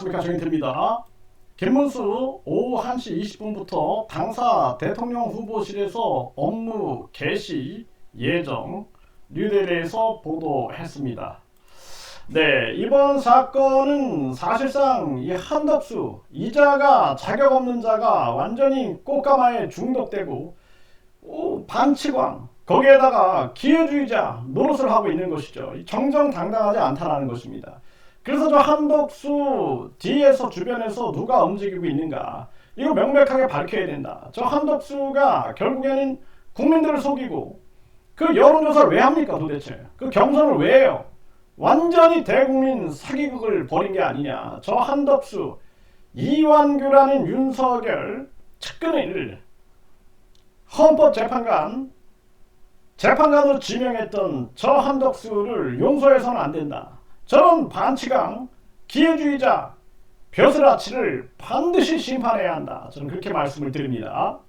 안녕하십니까 정인태입니다. 김문수 오후 1시 20분부터 당사 대통령 후보실에서 업무 개시 예정 뉴델리에서 보도했습니다. 네, 이번 사건은 사실상 이 한덕수 이자가 자격 없는 자가 완전히 꽃가마에 중독되고 오, 반치광 거기에다가 기회주의자 노릇을 하고 있는 것이죠. 정정당당하지 않다라는 것입니다. 그래서 저 한덕수 뒤에서 주변에서 누가 움직이고 있는가 이거 명백하게 밝혀야 된다. 저 한덕수가 결국에는 국민들을 속이고 그 여론조사를 왜 합니까 도대체? 그 경선을 왜 해요? 완전히 대국민 사기극을 벌인 게 아니냐. 저 한덕수 이완규라는 윤석열 측근을 헌법재판관 재판관으로 지명했던 저 한덕수를 용서해서는 안 된다. 저런 반치강 기회주의자 벼슬아치를 반드시 심판해야 한다. 저는 그렇게 말씀을 드립니다.